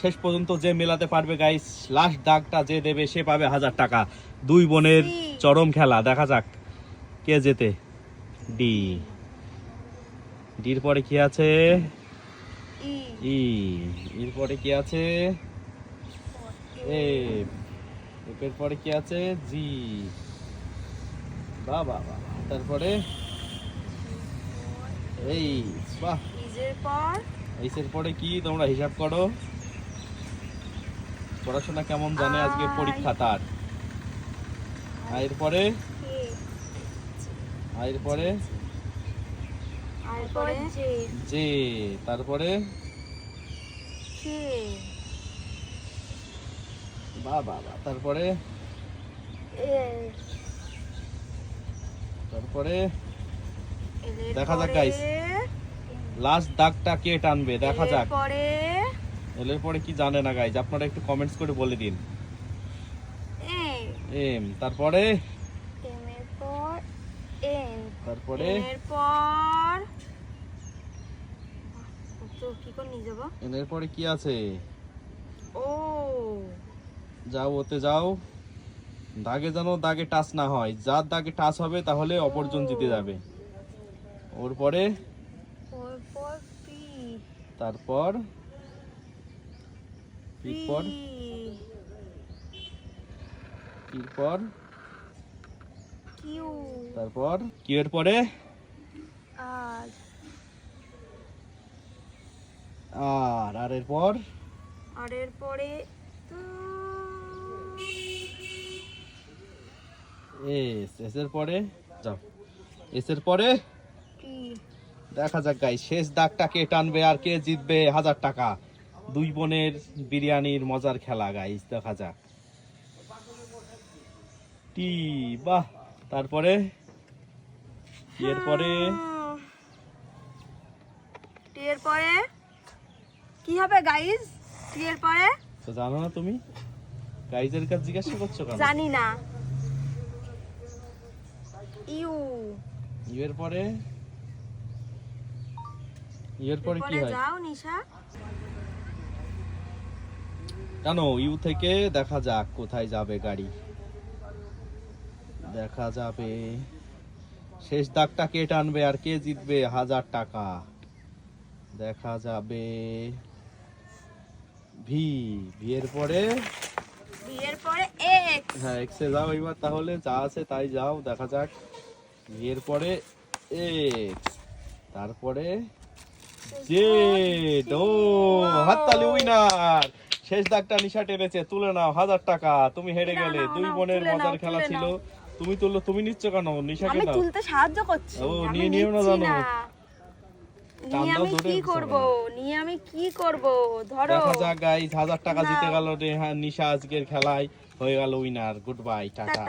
শেষ পর্যন্ত যে মেলাতে পারবে গাইস লাস্ট দাগটা যে দেবে সে পাবে হাজার টাকা। দুই বোনের চরম খেলা দেখা যাক কে যেতে ডি। ডির পরে কি আছে? ই। এর পরে কি আছে? এ। এর পরে কি আছে? জি। বাহ বাহ বাহ তারপরে? এই বাহ। এইসের পরে কি? তোমরা হিসাব করো। পড়াশোনা কেমন জানে আজকে পরীক্ষা তার? এরপরে পরে? জে। যে তারপরে? বাহ তারপরে? তারপরে? দেখা যাক, পরে guys। লাস্ট দাগটা কে টানবে? দেখা যাক। পরে এলের পরে কি জানে না গাইজ আপনারা একটু কমেন্টস করে বলে দিন। এম। তারপরে? এম এর পর এন তারপরে? এর পর তো কি করে নিয়ে যাব? এর পরে কি আছে? ও। যাও ওতে যাও। দাগে যেন দাগে টাচ না হয়। যার দাগে টাচ হবে তাহলে অপরজন জিতে যাবে। ওর পরে? ওর পর পি তারপর? পর পর কিউ। তারপর? কি এর পরে? আর। আর আর এর পর আর এর পরে এস এস এর পরে? যাও। এস এর পরে? দেখা যাক গাই শেষ দাগটা কে টানবে আর কে জিতবে? হাজার টাকা। দুই বোনের বিরিয়ানির মজার খেলা গাইস দেখা যাক। টি বাহ তারপরে? টি এর পরে? টি এর পরে কি হবে পরে? তো জানো না তুমি? গাইজের কাছে জিজ্ঞাসা করছ কেন? জানি না। ইউ। ইউ এর পরে? ইউ এর পরে কি হয়? যাও নিশা। জানো ইউ থেকে দেখা যাক কোথায় যাবে গাড়ি। দেখা যাবে। শেষ দাগটা কে টানবে আর কে জিতবে? হাজার টাকা। দেখা যাবে। ভি ভি এর পরে? বি এর পরে এক্স হ্যাঁ এক্সে যাও এবার তাহলে যা আছে তাই যাও দেখা যাক। ভি এর পরে এক্স তারপরে জেড ও হাততালি উইনার শেষ দাগটা নিশা টেনেছে তুলে নাও হাজার টাকা তুমি হেরে গেলে। দুই বোনের মজার খেলা ছিল। তুমি তুললো তুমি নিচ্ছ কেন? নিশাকে আমি তুলতে সাহায্য করছি ও, নিয়ে নিও না জানো। নিয়ে আমি কি দিচ্ছ করব? নিয়ে আমি কি করব? ধরো। দেখা যাক গাইস হাজার টাকা জিতে নাও। গেল রে হ্যাঁ নিশা আজকের খেলায় হয়ে গেল উইনার গুড বাই টাটা।